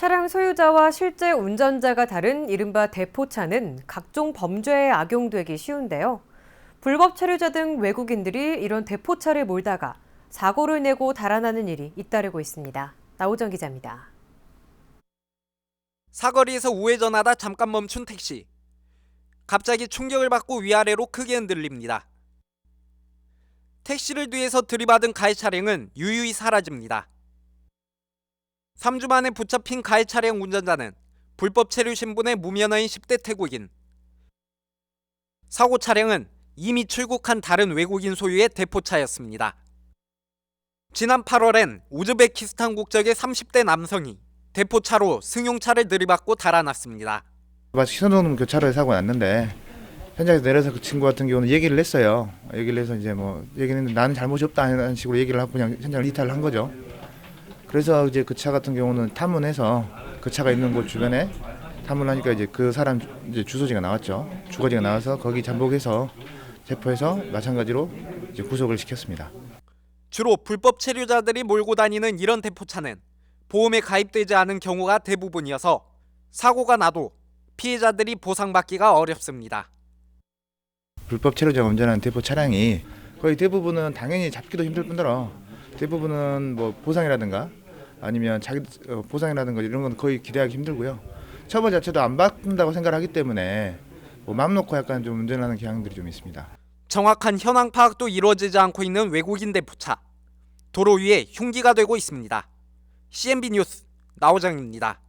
차량 소유자와 실제 운전자가 다른 이른바 대포차는 각종 범죄에 악용되기 쉬운데요. 불법 체류자 등 외국인들이 이런 대포차를 몰다가 사고를 내고 달아나는 일이 잇따르고 있습니다. 나오정 기자입니다. 사거리에서 우회전하다 잠깐 멈춘 택시. 갑자기 충격을 받고 위아래로 크게 흔들립니다. 택시를 뒤에서 들이받은 가해 차량은 유유히 사라집니다. 3주 만에 붙잡힌 가해 차량 운전자는 불법 체류 신분의 무면허인 10대 태국인. 사고 차량은 이미 출국한 다른 외국인 소유의 대포차였습니다. 지난 8월엔 우즈베키스탄 국적의 30대 남성이 대포차로 승용차를 들이받고 달아났습니다. 마치 신호등 교차로에 사고 났는데 현장에서 내려서 그 친구 같은 경우는 얘기를 했어요. 얘기를 해서 이제 뭐 얘기를 했는데 나는 잘못이 없다 하는 식으로 얘기를 하고 그냥 현장을 이탈을 한 거죠. 그래서 이제 그 차 같은 경우는 탐문해서 그 차가 있는 곳 주변에 탐문하니까 이제 그 사람 이제 주소지가 나왔죠. 주거지가 나와서 거기 잠복해서 체포해서 마찬가지로 이제 구속을 시켰습니다. 주로 불법 체류자들이 몰고 다니는 이런 대포차는 보험에 가입되지 않은 경우가 대부분이어서 사고가 나도 피해자들이 보상받기가 어렵습니다. 불법 체류자가 운전하는 대포 차량이 거의 대부분은 당연히 잡기도 힘들 뿐더러 대부분은 뭐 보상이라든가 아니면 자기 어, 보상이라든가 이런 건 거의 기대하기 힘들고요. 처벌 자체도 안 받는다고 생각을 하기 때문에 뭐 마음 놓고 약간 좀 운전하는 경향들이 좀 있습니다. 정확한 현황 파악도 이루어지지 않고 있는 외국인 대포차. 도로 위에 흉기가 되고 있습니다. CNB 뉴스 나오정입니다.